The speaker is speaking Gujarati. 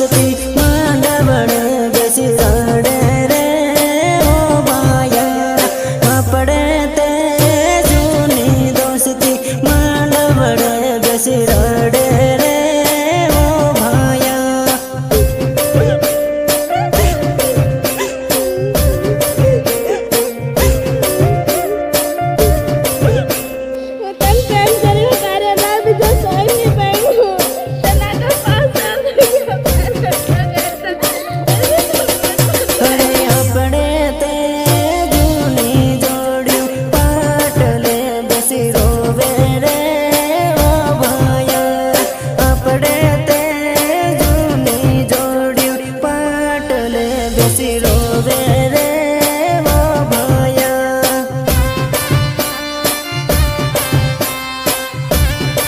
a ti. આપણે તે જૂની જોડી પાટલે બેસી